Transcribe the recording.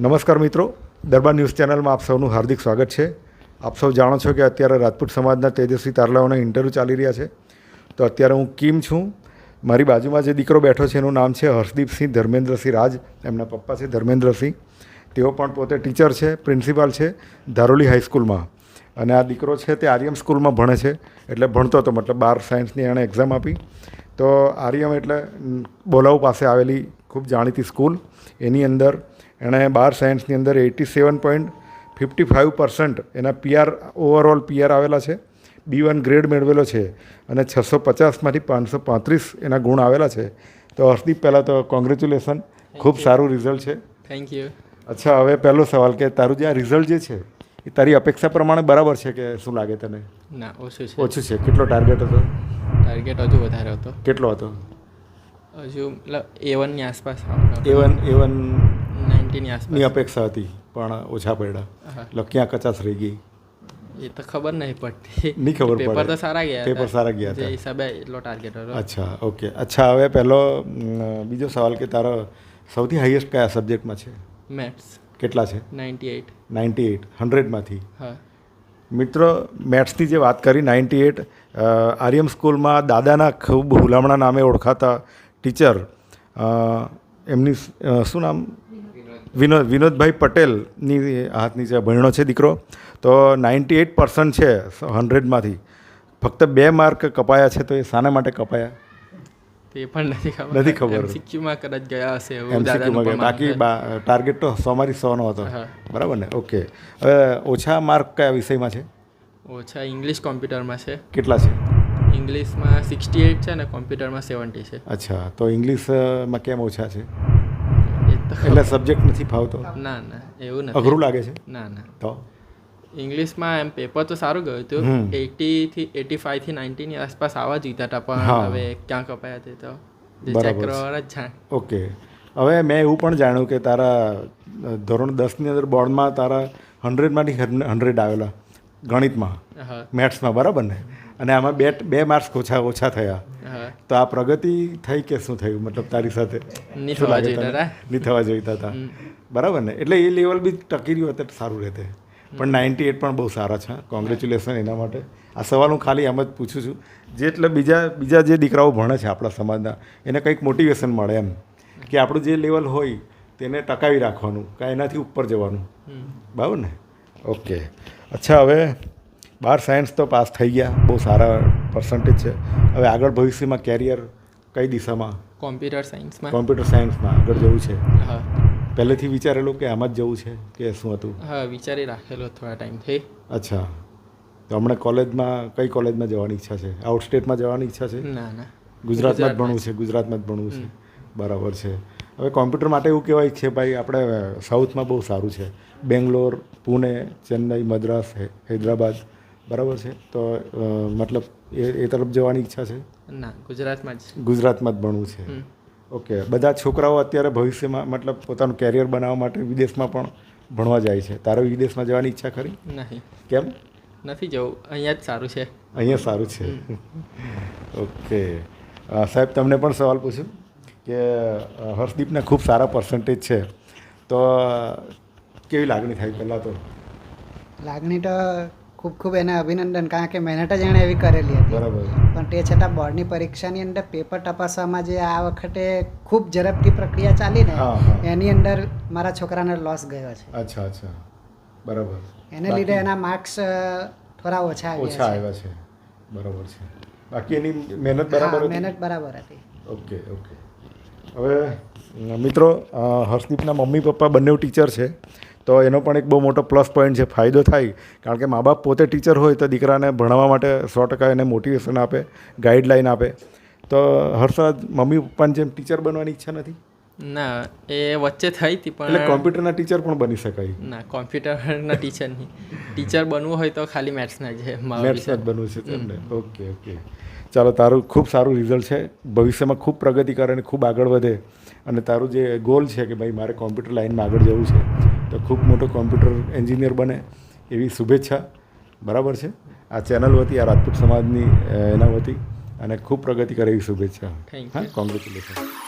નમસ્કાર મિત્રો, દરબાર ન્યૂઝ ચેનલમાં આપ સૌનું હાર્દિક સ્વાગત છે. આપ સૌ જાણો છો કે અત્યારે રાજપૂત સમાજના તેજસ્વી તારલાઓના ઇન્ટરવ્યૂ ચાલી રહ્યા છે. તો અત્યારે હું કિમ છું. મારી બાજુમાં જે દીકરો બેઠો છે એનું નામ છે હર્ષદીપસિંહ ધર્મેન્દ્રસિંહ રાજ. એમના પપ્પા છે ધર્મેન્દ્રસિંહ. તેઓ પણ પોતે ટીચર છે, પ્રિન્સિપાલ છે ધારોલી હાઈસ્કૂલમાં. અને આ દીકરો છે તે આર્યમ સ્કૂલમાં ભણે છે. એટલે ભણતો હતો, મતલબ બાર સાયન્સની એણે એક્ઝામ આપી. તો આર્યમ એટલે બોલાવ પાસે આવેલી ખૂબ જાણીતી સ્કૂલ. એની અંદર એણે બાર સાયન્સની અંદર eighty seven point fifty five percent એના પીઆર ઓવરઓલ પીઆર આવેલા છે. બી વન ગ્રેડ મેળવેલો છે અને છસો પચાસમાંથી પાંચસો પાંત્રીસ એના ગુણ આવેલા છે. તો હર્ષદીપ પહેલાં તો કોંગ્રેચ્યુલેશન ખૂબ સારું રિઝલ્ટ છે. થેન્ક યુ અચ્છા હવે પહેલો સવાલ કે તારું જે આ રિઝલ્ટ જે છે એ તારી અપેક્ષા પ્રમાણે બરાબર છે કે શું લાગે તને? ના ઓછું છે. ઓછું છે. કેટલો ટાર્ગેટ હતો? ટાર્ગેટ હજુ વધારે હતો. કેટલો હતો? હજુ મતલબ એ વનની આસપાસ એ વન એ વન નાઇન્ટીની ની અપેક્ષા હતી પણ ઓછા પડ્યા. એટલે ક્યાં કચાશ રહી ગઈ? એ તો ખબર નહીં પડતી. નહીં ખબર પડે. પેપર તો સારા ગયા પેપર સારા ગયા હતા. હિસાબે એટલો ટાર્ગેટ હતો. અચ્છા ઓકે. અચ્છા હવે પહેલો બીજો સવાલ કે તારો સૌથી હાઈએસ્ટ કયા સબ્જેક્ટમાં છે? મેથ્સ કેટલા છે? નાઇન્ટી એઇટ નાઇન્ટી એઇટ હંડ્રેડમાંથી હા. મિત્રો મેથ્સની જે વાત કરી નાઇન્ટી એટ આર્યમ સ્કૂલમાં દાદાના ખૂબ હુલામણા નામે ઓળખાતા ટીચર એમની શું નામ? વિનોદ વિનોદભાઈ પટેલની હાથ નીચે ભણ્યો છે દીકરો તો નાઇન્ટી એઇટ પર્સન્ટ છે હંડ્રેડમાંથી ફક્ત બે માર્ક કપાયા છે તો એ શાના માટે કપાયા? તે પણ નથી ખબર. નથી ખબર. કદાચ ગયા હશે એમસીક્યુમાં બાકી ટાર્ગેટ તો સોમારી સોનો હતો. બરાબર ને? ઓકે. હવે ઓછા માર્ક કયા વિષયમાં છે? ઓછા ઇંગ્લિશ કોમ્પ્યુટરમાં છે. કેટલા છે? ઇંગ્લિશમાં સિક્સટી એઇટ છે અને કોમ્પ્યુટરમાં સેવન્ટી છે. અચ્છા તો ઇંગ્લિશમાં કેમ ઓછા છે? એટલે સબ્જેક્ટ નથી ફાવતો? ના ના એવું નથી. અઘરું લાગે છે? ના ના. તો? ઇંગ્લિશમાં એમ પેપર તો સારું ગયું હતું. એટી એટીથી એટી ફાઈવથી નાઇન્ટીની આસપાસ આવા જીતા હતા પણ હવે ક્યાં કપાયા તે તો? ચેક છે. જ ઓકે. હવે મેં એવું પણ જાણ્યું કે તારા ધોરણ દસની અંદર બોર્ડમાં તારા હંડ્રેડમાંથી હંડ્રેડ આવેલા ગણિતમાં મેથ્સમાં બરાબર ને? અને આમાં બે બે માર્ક્સ ઓછા ઓછા થયા. તો આ પ્રગતિ થઈ કે શું થયું? મતલબ તારી સાથે નહીં થવા જોઈતા હતા બરાબર ને? એટલે એ લેવલ બી ટકી રહ્યું હતું સારું રહેતે. પણ નાઇન્ટી એટ પણ બહુ સારા છે કોંગ્રેચ્યુલેશન એના માટે. આ સવાલ હું ખાલી એમ જ પૂછું છું. જે એટલે બીજા બીજા જે દીકરાઓ ભણે છે આપણા સમાજના એને કંઈક મોટિવેશન મળે એમ. કે આપણું જે લેવલ હોય તેને ટકાવી રાખવાનું કાં એનાથી ઉપર જવાનું. બરાબર ને? ઓકે અચ્છા હવે બાર સાયન્સ તો પાસ થઈ ગયા બહુ સારા પર્સન્ટેજ છે. હવે આગળ ભવિષ્યમાં કેરિયર કઈ દિશામાં? કોમ્પ્યુટર સાયન્સમાં કોમ્પ્યુટર સાયન્સમાં આગળ જવું છે. હા. પહેલેથી વિચારેલું કે આમાં જ જવું છે કે શું હતું? હા વિચારી રાખેલો થોડા ટાઈમથી અચ્છા. તો હમણાં કોલેજમાં કઈ કોલેજમાં જવાની ઈચ્છા છે? આઉટ સ્ટેટમાં જવાની ઈચ્છા છે? ના ના. ગુજરાતમાં જ ભણવું છે ગુજરાતમાં જ ભણવું છે. બરાબર છે. હવે કોમ્પ્યુટર માટે એવું કહેવાય છે ભાઈ આપણે સાઉથમાં બહુ સારું છે. બેંગ્લોર પુણે ચેન્નઈ મદ્રાસ હૈદરાબાદ બરાબર છે? તો મતલબ એ એ તરફ જવાની ઈચ્છા છે? ના ગુજરાતમાં જ. ગુજરાતમાં જ ભણવું છે? ઓકે. બધા છોકરાઓ અત્યારે ભવિષ્યમાં મતલબ પોતાનું કેરિયર બનાવવા માટે વિદેશમાં પણ ભણવા જાય છે. તારે વિદેશમાં જવાની ઈચ્છા ખરી? નહીં. કેમ? નથી જવું. અહીંયા જ સારું છે. અહીંયા સારું છે? ઓકે. સાહેબ તમને પણ સવાલ પૂછું કે હર્ષદીપને ખૂબ સારા પર્સન્ટેજ છે. તો કેવી લાગણી થાય પહેલાં તો? લાગણી તો ખૂબ ખૂબ એને અભિનંદન કારણ કે મહેનત જ એણે એવી કરેલી હતી. બરાબર. પણ તે છતાં બોર્ડની પરીક્ષાની અંદર પેપર તપાસવામાં જે આ વખતે ખૂબ ઝડપથી પ્રક્રિયા ચાલી ને. એની અંદર મારા છોકરાને લોસ ગયો છે. અચ્છા અચ્છા. બરાબર. એને લીધે એના માર્ક્સ થોડા ઓછા ઓછા આવ્યા છે. બરાબર છે. બાકી એની મહેનત બરાબર મહેનત બરાબર હતી. Okay okay. હવે મિત્રો હર્ષદીપના મમ્મી પપ્પા બંને ટીચર છે. તો એનો પણ એક બહુ મોટો પ્લસ પોઈન્ટ છે ફાયદો થાય. કારણ કે મા બાપ પોતે ટીચર હોય તો દીકરાને ભણવા માટે સો ટકા એને મોટિવેશન આપે ગાઈડલાઈન આપે. તો હર્ષદ મમ્મી પપ્પાની જેમ ટીચર બનવાની ઈચ્છા નથી? ના એ વચ્ચે થઈ હતી એટલે પણ કોમ્પ્યુટરના ટીચર પણ બની શકાય. ના કોમ્પ્યુટરના ટીચર નહીં. ટીચર બનવું હોય તો ખાલી મેથ્સના જ મારો મેથ્સના જ બનવું છે તેમને. ઓકે ઓકે ચાલો તારું ખૂબ સારું રિઝલ્ટ છે. ભવિષ્યમાં ખૂબ પ્રગતિ કરે અને ખૂબ આગળ વધે. અને તારું જે ગોલ છે કે ભાઈ મારે કોમ્પ્યુટર લાઇનમાં આગળ જવું છે તો ખૂબ મોટો કોમ્પ્યુટર એન્જિનિયર બને એવી શુભેચ્છા. બરાબર છે? આ ચેનલ વતી આ રાજપૂત સમાજની એના વતી અને ખૂબ પ્રગતિ કરે એવી શુભેચ્છા. હા કોંગ્રેચ્યુલેશન